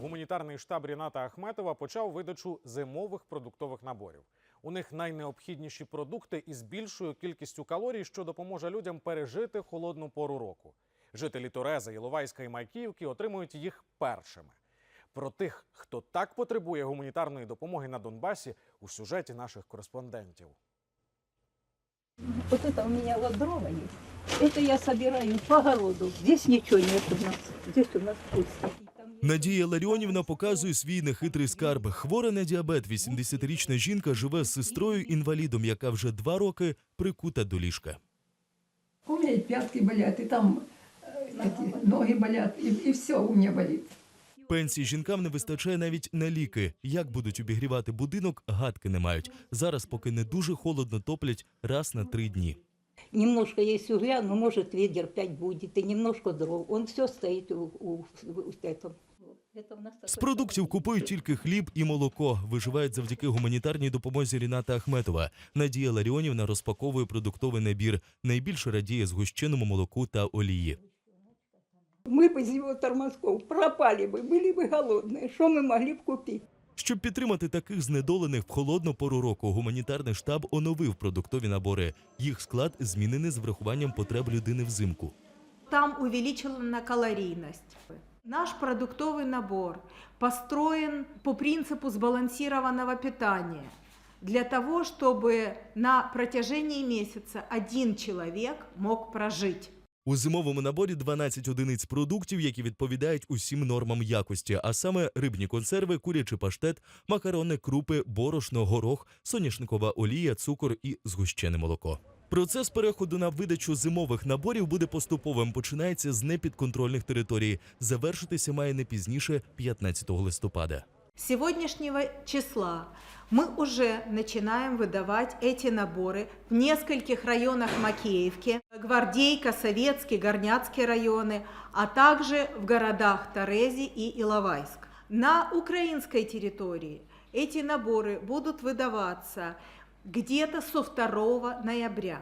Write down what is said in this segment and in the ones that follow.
Гуманітарний штаб Ріната Ахметова почав видачу зимових продуктових наборів. У них найнеобхідніші продукти із більшою кількістю калорій, що допоможе людям пережити холодну пору року. Жителі Тореза, Іловайська і Майківки отримують їх першими. Про тих, хто так потребує гуманітарної допомоги на Донбасі, у сюжеті наших кореспондентів. Вот это у меня вот дрова есть. Я собираю по огороду. Здесь ничего нет у нас. Здесь у нас пусто. Надія Ларіонівна показує свій нехитрий скарб. Хвора на діабет, 80-річна жінка живе з сестрою інвалідом, яка вже два роки прикута до ліжка. У меня и пятки болят, и там э, ноги болят, и, и все у меня болит. Пенсії жінкам не вистачає навіть на ліки. Як будуть обігрівати будинок, гадки не мають. Зараз, поки не дуже холодно, топлять раз на три дні. Немножко есть угля, но может ведер пять будет. И немножко дров. Он все стоит у, у, у этом. Это у нас З такой продуктів купують тільки хліб і молоко. Виживають завдяки гуманітарній допомозі Ріната Ахметова. Надія Ларіонівна розпаковує продуктовий набір. Найбільше радіє згущеному молоку та олії. Мы бы из его тормозков пропали бы, были бы голодные. Что мы могли бы купить? Щоб підтримати таких знедолених в холодну пору року, гуманітарний штаб оновив продуктові набори. Їх склад змінений з врахуванням потреб людини взимку. Там увеличена калорийность. Наш продуктовый набор построен по принципу сбалансированного питания для того, чтобы на протяжении месяца один человек мог прожить. У зимовому наборі 12 одиниць продуктів, які відповідають усім нормам якості, а саме рибні консерви, курячий паштет, макарони, крупи, борошно, горох, соняшникова олія, цукор і згущене молоко. Процес переходу на видачу зимових наборів буде поступовим. Починається з непідконтрольних територій. Завершитися має не пізніше 15 листопада. Сегодняшнего числа мы уже начинаем выдавать эти наборы в нескольких районах Макеевки, Гвардейка, Советский, Горняцкий районы, а также в городах Торези и Иловайск. На украинской территории эти наборы будут выдаваться где-то со 2 ноября.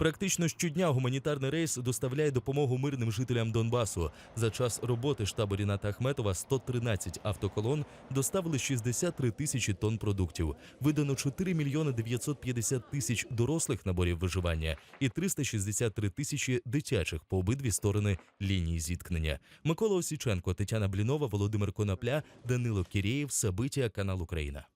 Практично щодня гуманітарний рейс доставляє допомогу мирним жителям Донбасу. За час роботи штабу Ріната Ахметова 113 автоколон доставили 63 тисячі тонн продуктів. Видано 4 мільйони 950 тисяч дорослих наборів виживання і 363 тисячі дитячих по обидві сторони лінії зіткнення. Микола Осіченко, Тетяна Блінова, Володимир Конопля, Данило Кірєєв, Сабиття, канал Україна.